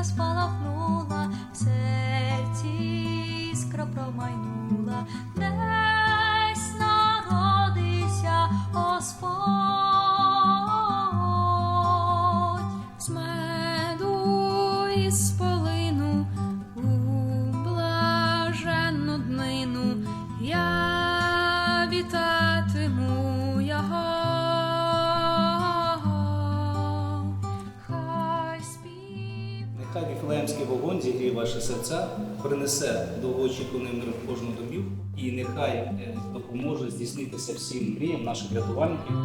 зірка спалахнула, в серці іскра промайнула, десь народився Господь. З меду і з полину у блаженну днину я Нехай Віфлеємський вогонь зігріє ваші серця, принесе довгоочікуваний мир в кожну домівку і нехай е, допоможе здійснитися всім мріям наших рятувальників.